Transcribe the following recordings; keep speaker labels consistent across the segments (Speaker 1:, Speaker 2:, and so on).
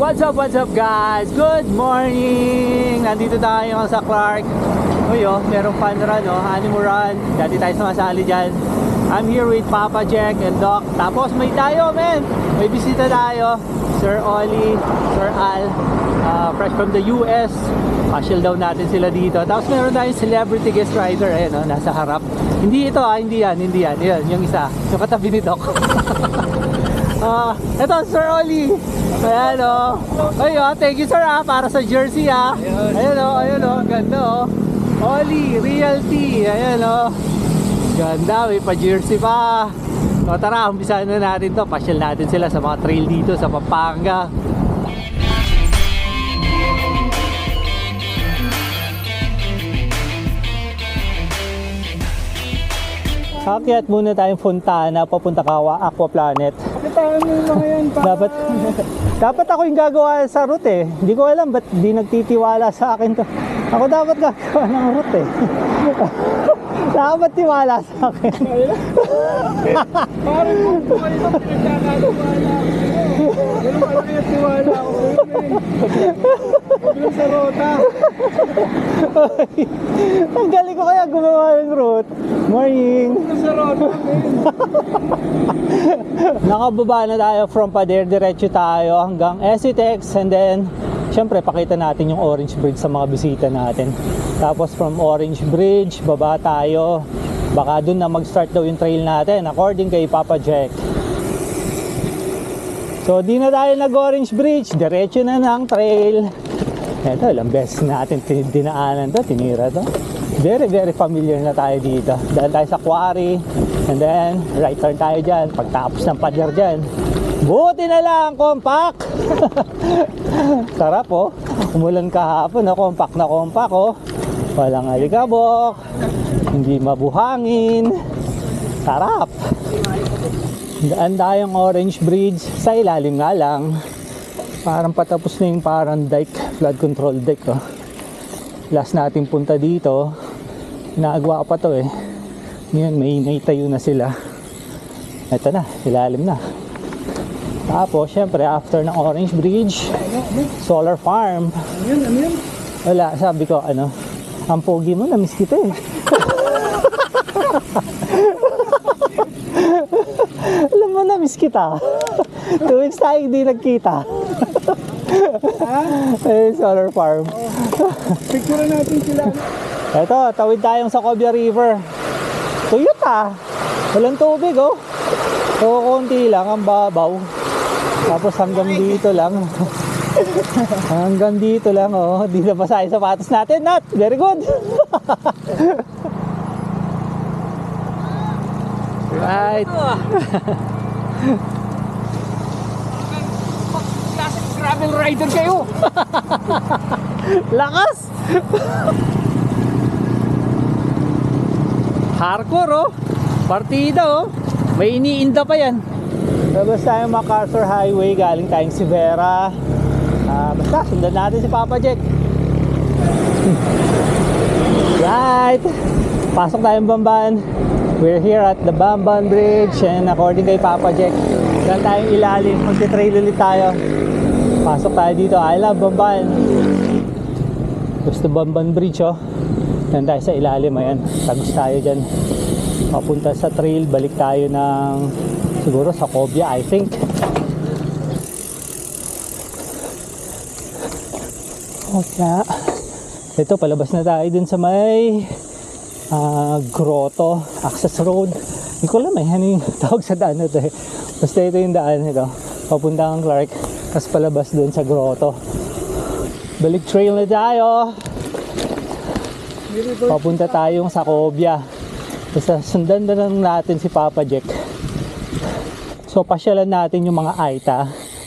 Speaker 1: What's up, what's up guys? Good morning! Nandito tayo sa Clark. Uy oh, merong fun run oh, animal run. Dati tayo sumasali dyan. I'm here with Papa Jack and Doc. Tapos may tayo, men! May bisita tayo. Sir Ollie, Sir Al, uh, fresh from the US. Pasyal daw natin sila dito. Tapos meron tayong celebrity guest rider. Ayan oh, nasa harap. Hindi ito ah, hindi yan, hindi yan. Yan, yung isa. Yung katabi ni Doc. Ah, ito Sir Oli. Ayan o. Ay, oh, thank you sir ah, para sa jersey ah. Ayan o, ayan o, ganda o. Oli, Realty. Ayan o. Ganda, may pa-jersey pa. O tara, umpisahan na natin to. Pasyal natin sila sa mga trail dito sa Pampanga. Akyat muna tayong Fontana papunta Kawa Aqua Planet.
Speaker 2: Kapitaan mo yung mga yan para...
Speaker 1: Dapat dapat ako yung gagawa sa route eh. Hindi ko alam ba't di nagtitiwala sa akin to. Ako dapat gagawa ng route eh. dapat tiwala sa akin.
Speaker 2: Parang kung buhay na pinagkakatiwala ako. Ganun malaki ang tiwala ako. Ganun sa rota.
Speaker 1: Ang galing ko kaya gumawa ng route. Morning.
Speaker 2: Ganun.
Speaker 1: Nakababa na tayo from Pader, diretso tayo hanggang Esitex and then syempre pakita natin yung Orange Bridge sa mga bisita natin. Tapos from Orange Bridge, baba tayo. Baka dun na mag-start daw yung trail natin according kay Papa Jack. So di na tayo nag-Orange Bridge, diretso na ng trail. Ito, ilang beses natin tin- dinaanan to, tinira to. Very, very familiar na tayo dito. Dahil tayo sa quarry, and then right turn tayo dyan. Pagtapos ng pader dyan, buti na lang, compact! Sarap oh. Umulan kahapon, na compact na compact oh. Walang alikabok, hindi mabuhangin. Sarap! Daan tayong Orange Bridge sa ilalim nga lang. Parang patapos na yung parang dike, flood control dike. Oh. Last natin punta dito, inaagwa pa to eh. Ngayon may naitayo na sila. Ito na, ilalim na. Tapos, syempre, after ng Orange Bridge, Solar Farm.
Speaker 2: Ano?
Speaker 1: Wala, sabi ko, ano, ang pogi mo, namiss kita eh. Alam mo, namiss kita. Two weeks tayo hindi nagkita. eh, Solar Farm.
Speaker 2: Picture natin sila.
Speaker 1: Ito, tawid tayong sa Cobia River. Tuyot ah. Walang tubig oh. So, konti lang ang babaw. Tapos hanggang dito lang. hanggang dito lang oh. Di na basa yung sapatos natin. Nat, very good. right.
Speaker 2: Classic gravel rider kayo.
Speaker 1: Lakas! Hardcore oh. Partida oh. May iniinda pa yan. Tapos tayo MacArthur Highway, galing tayong Sivera. Ah, basta, sundan natin si Papa Jack. right! Pasok tayong Bamban. We're here at the Bamban Bridge and according kay Papa Jack, dyan tayong ilalim. Magti-trail ulit tayo. Pasok tayo dito. I love Bamban. Gusto Bamban Bridge oh. Yan tayo sa ilalim ayan. Tagos tayo dyan. Papunta sa trail, balik tayo ng siguro sa Cobia I think. Okay. Ito, palabas na tayo dun sa may ah, grotto, access road. Hindi ko alam eh, ano yung tawag sa daan na ito eh. Basta ito yung daan ito. Papunta kang Clark, tapos palabas dun sa grotto. Balik trail na tayo. Papunta tayong sa Cobia. Basta sundan na lang natin si Papa Jack. So pasyalan natin yung mga Aita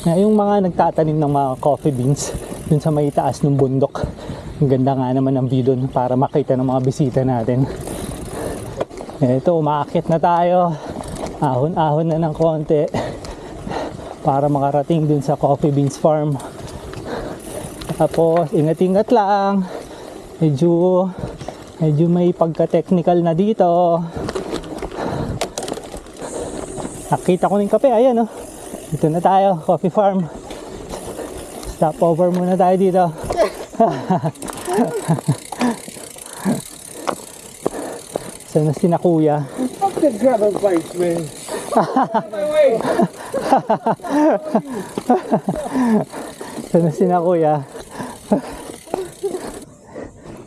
Speaker 1: yung mga nagtatanim ng mga coffee beans dun sa may taas ng bundok. Ang ganda nga naman ng view dun para makita ng mga bisita natin. Ito, umaakit na tayo. Ahon-ahon na ng konti para makarating dun sa coffee beans farm. Tapos, ingat-ingat lang. Medyo, medyo may pagka-technical na dito. Nakita ko ng kape, ayan oh. Dito na tayo, coffee farm. Stopover muna tayo dito. Saan na sina kuya?
Speaker 2: Fuck the gravel bikes, man. Way.
Speaker 1: Saan na sina kuya?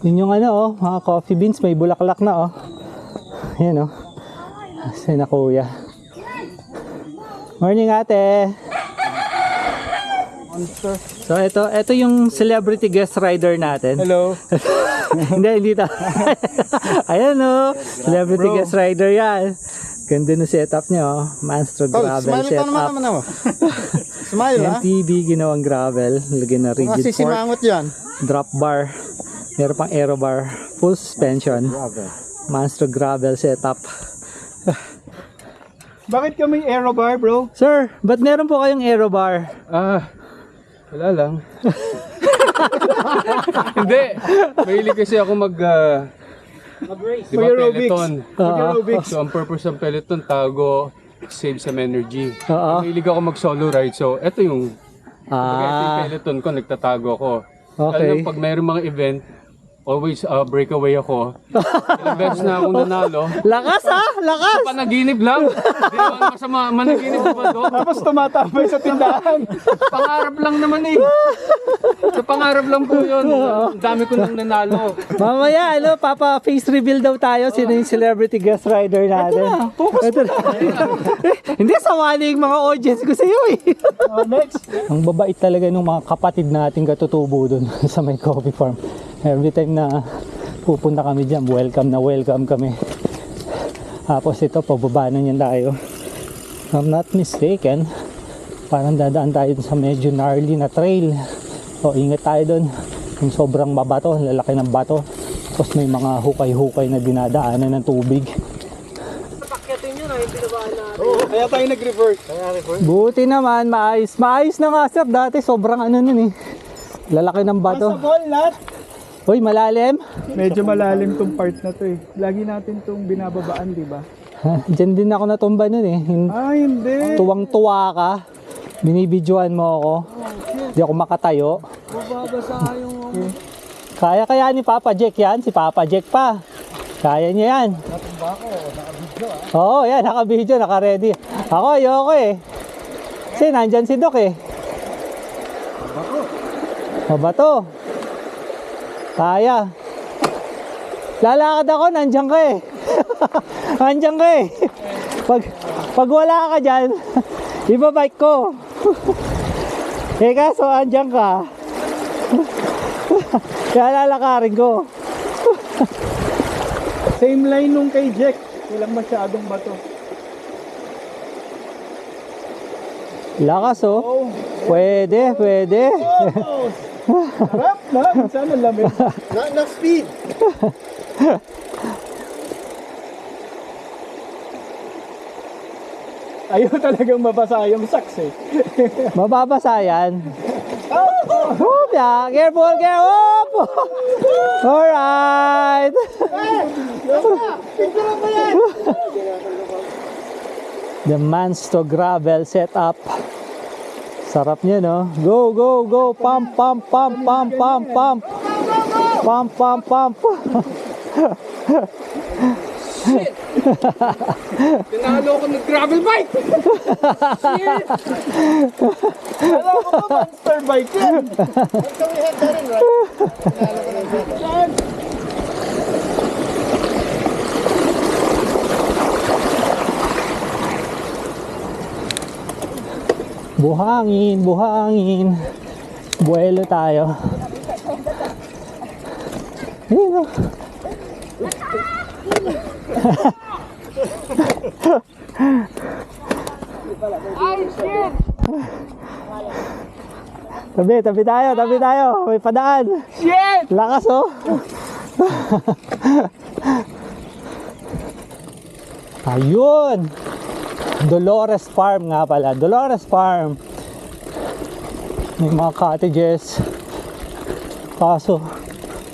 Speaker 1: Yun yung ano oh, mga coffee beans, may bulaklak na oh. Yan oh. Sina kuya. Morning ate.
Speaker 2: Monster.
Speaker 1: So ito, ito yung celebrity guest rider natin.
Speaker 2: Hello.
Speaker 1: hindi, hindi ta. Ayan oh, celebrity
Speaker 2: bro.
Speaker 1: guest rider yan. Ganda ng setup niya oh. Manstro
Speaker 3: Tol,
Speaker 1: gravel
Speaker 3: smile naman
Speaker 1: setup.
Speaker 3: naman ako. smile ha?
Speaker 1: MTB ginawang gravel. Lagyan na rigid fork.
Speaker 3: simangot yan.
Speaker 1: drop bar, meron pang aero bar, full suspension, monster gravel setup.
Speaker 2: Bakit ka may aero bar, bro?
Speaker 1: Sir, ba't meron po kayong aero bar?
Speaker 4: Ah, wala lang. Hindi. Mahilig kasi ako mag... Uh, Di ba,
Speaker 2: Mag-aerobics.
Speaker 4: Peloton.
Speaker 2: Mag-aerobics.
Speaker 4: So, ang purpose ng Peloton, tago, save some energy.
Speaker 1: Oo.
Speaker 4: Mahilig ako mag-solo ride. So, eto yung... Pag ito yung
Speaker 1: Ah,
Speaker 4: Peloton ko, nagtatago ako.
Speaker 1: Okay.
Speaker 4: Lalo pag mayroong mga event, always uh, breakaway ako. Ilang beses na ako nanalo.
Speaker 1: lakas ah, lakas!
Speaker 4: Panaginip lang. Hindi naman masama. Managinip ba doon?
Speaker 2: Tapos tumatambay sa tindahan.
Speaker 4: Pangarap lang naman eh. Sa pangarap lang po yun. Ang dami ko nang nanalo.
Speaker 1: Mamaya, ano, papa face reveal daw tayo. Sino yung celebrity guest rider natin? Ito na, focus Hindi, sawali yung mga audience ko sa iyo eh.
Speaker 2: Oh, next.
Speaker 1: Ang babait talaga ng mga kapatid nating katutubo dun sa may coffee farm. Every time na pupunta kami dyan, welcome na welcome kami. Tapos ito, pababa na niyan tayo. If I'm not mistaken, parang dadaan tayo sa medyo gnarly na trail. O ingat tayo dun. Yung sobrang mabato, lalaki ng bato. Tapos may mga hukay-hukay na dinadaanan ng tubig.
Speaker 2: Kaya tayo nag-reverse.
Speaker 1: Buti naman, maayos. Maayos na nga sir, dati sobrang ano nun eh. Lalaki ng bato.
Speaker 2: Sa walnut.
Speaker 1: Uy, malalim.
Speaker 2: Medyo malalim tong part na to eh. Lagi natin tong binababaan, di ba?
Speaker 1: Diyan din ako natumba nun eh.
Speaker 2: Ah, hindi.
Speaker 1: Tuwang-tuwa ka. Binibidyoan mo ako. Hindi ako makatayo.
Speaker 2: Mababasa yung...
Speaker 1: Kaya kaya ni Papa Jack yan. Si Papa Jack pa. Kaya niya yan. Oo, yan. Naka-video, naka-ready. Ako, ayoko eh. Kasi nandyan si Doc eh. Mabato. Kaya. Lalakad ako, nandyan ka eh. nandyan ka eh. Pag, pag wala ka dyan, ibabike ko. eh kaso, andyan ka. Kaya lalakarin ko.
Speaker 2: Same line nung kay Jack. Walang masyadong bato.
Speaker 1: Lakas oh.
Speaker 2: Oh,
Speaker 1: Pwede, pwede.
Speaker 2: harap na. Sana lamig.
Speaker 3: Na, na speed.
Speaker 2: Ayaw talagang mabasa yung socks eh.
Speaker 1: Mababasa yan. Oh, yeah. Careful, careful. Alright. The Mansto Gravel setup. Sarap niya, no? Go, go, go. Pump, pump, pump, pump, pump, pump. Pump, pump, pump.
Speaker 4: Tinalo ko ng gravel bike!
Speaker 2: Alam ko ba monster bike yan?
Speaker 3: So we have that in, right?
Speaker 1: Buhangin, buhangin. Buwelo tayo. Ayun oh. Tabi, tabi tayo, tabi tayo. May padaan.
Speaker 2: Shit!
Speaker 1: Lakas oh. Ayun. Dolores Farm nga pala. Dolores Farm. May mga cottages. Kaso,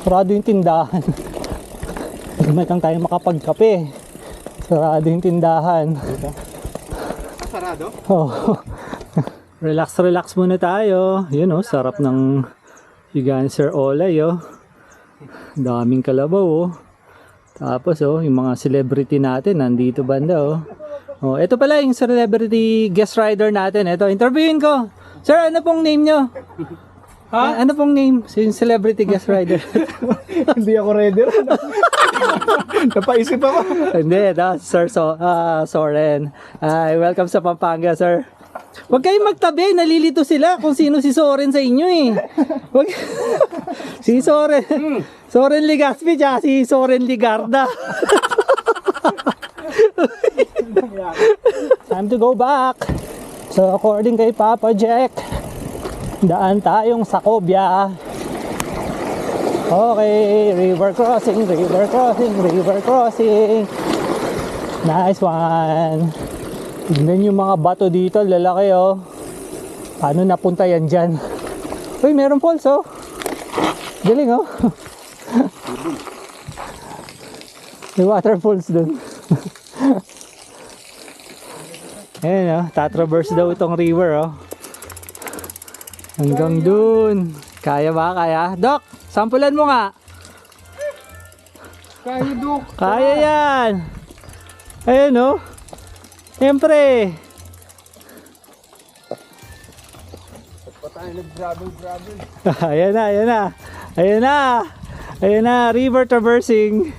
Speaker 1: sarado yung tindahan. Hindi lang tayo makapagkape. Sarado yung tindahan.
Speaker 3: Sarado?
Speaker 1: Oh. Relax, relax muna tayo. Yun oh, sarap ng higaan Sir Olay oh. Daming kalabaw oh. Tapos oh, yung mga celebrity natin nandito banda oh. Oh, ito pala yung celebrity guest rider natin. Ito, interviewin ko. Sir, ano pong name nyo? Ha? Ano pong name? Yung celebrity guest rider.
Speaker 2: Hindi ako rin. Napaisip ako.
Speaker 1: Hindi, ito, Sir so, ah, Soren. Ay, welcome sa Pampanga, sir. Huwag kayong magtabi, nalilito sila kung sino si Soren sa inyo eh. Wag... si Soren. Soren Ligaspi, tsaka si Soren Ligarda. Time to go back. So according kay Papa Jack, daan tayong sa Kobya. Okay, river crossing, river crossing, river crossing. Nice one. Tignan yung mga bato dito, lalaki oh. Paano napunta yan dyan? Uy, meron falls oh. Galing oh. May waterfalls dun. Ayan oh, tatraverse daw itong river oh. Hanggang dun. Kaya ba? Kaya? Doc, sampulan mo nga.
Speaker 4: Kaya duk.
Speaker 1: Kaya yan. Ayun oh. Siyempre.
Speaker 4: Pa tayo nag-gravel gravel.
Speaker 1: ayan na, ayan na. Ayan na. Ayan na, river traversing.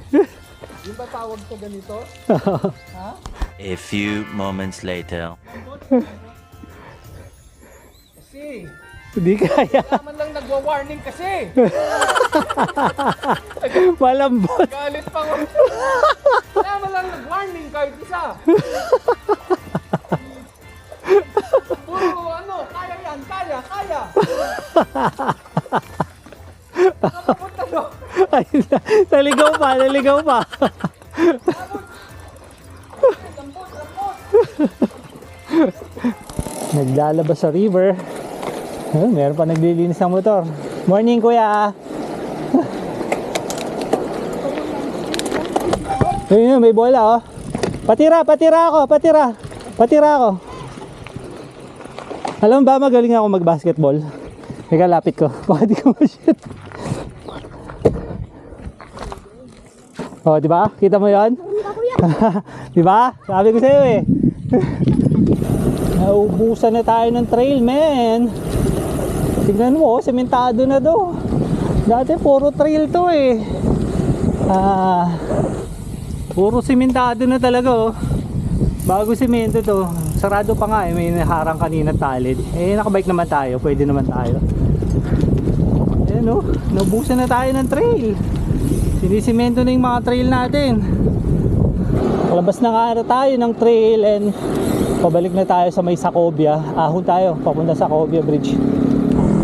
Speaker 4: Yung ba tawag to ganito?
Speaker 5: A few moments later.
Speaker 4: Kasi,
Speaker 1: Hindi kaya.
Speaker 4: naman lang nagwa-warning kasi.
Speaker 1: Malambot.
Speaker 4: Galit pa ko. Naman lang nag-warning kahit isa. Puro ano, kaya yan, kaya, kaya. Nakapunta.
Speaker 1: Ayun na. Naligaw pa, naligaw pa. Naglalabas sa river. Ayun, meron pa naglilinis ng motor. Morning, kuya. Ayun, yun, may bola, oh. Patira, patira ako, patira. Patira ako. Alam ba, magaling ako mag-basketball. Teka, lapit ko. Baka di ko ma-shoot. Oh, di ba? Kita mo 'yon? di ba? Sabi ko sa iyo eh. Naubusan na tayo ng trail, man. Tignan mo, oh, sementado na do. Dati puro trail to eh. Ah, puro sementado na talaga oh. Bago semento to. Sarado pa nga eh, may harang kanina talid. Eh, nakabike naman tayo, pwede naman tayo. Ayan oh, naubusan na tayo ng trail. Sinisimento na yung mga trail natin. Palabas na nga tayo ng trail and pabalik na tayo sa may Sacobia. Ahon tayo, papunta sa Sacobia Bridge.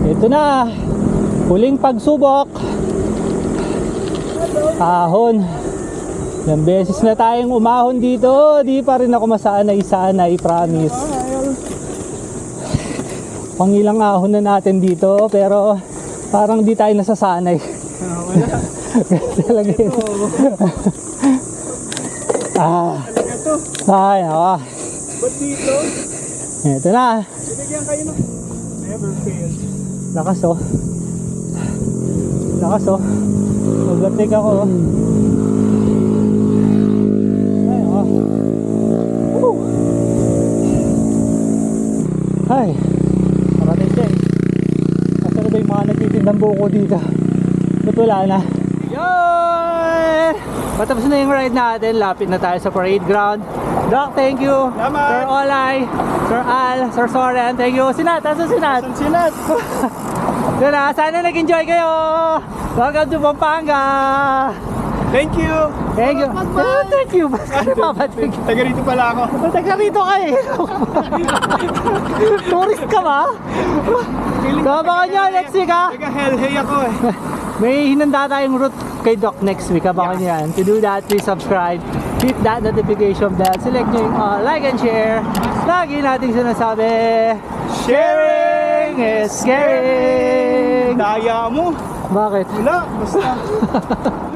Speaker 1: Ito na, huling pagsubok. Ahon. Ilang beses na tayong umahon dito, di pa rin ako masanay-sanay, promise. Pangilang ahon na natin dito, pero parang di tayo nasasanay. Talaga yun. ah. Ay, ako.
Speaker 2: Ba't dito?
Speaker 1: Ito na.
Speaker 2: Binigyan kayo ng... Never fail.
Speaker 1: Lakas oh. Lakas oh. Overtake ako oh. Ay, oh. Woo! Ay. Parating din. Asa na ba yung mga nagtitindang buko dito? Ba't wala na? Yay! Matapos na yung ride natin. Lapit na tayo sa parade ground. Doc, thank you.
Speaker 2: Salamat.
Speaker 1: Sir Olay, Sir Al, Sir Soren, thank you. Sinat, asa sinat?
Speaker 2: San sinat?
Speaker 1: Yun na, sana nag-enjoy kayo. Welcome to Pampanga.
Speaker 2: Thank you!
Speaker 1: Thank you. Oh, thank you. Papa, thank you.
Speaker 2: Taga rito pala ako.
Speaker 1: Oh, Taga rito ka eh. Tourist ka ba? Kabakan nyo next week ha.
Speaker 2: Taga hell hey ako eh.
Speaker 1: May hinanda tayong route kay Doc next week. Abangan nyo yan. To do that, please subscribe. Hit that notification bell. Select nyo yung uh, like and share. Lagi nating sinasabi, sharing is caring.
Speaker 2: Daya mo.
Speaker 1: Bakit?
Speaker 2: Wala, basta.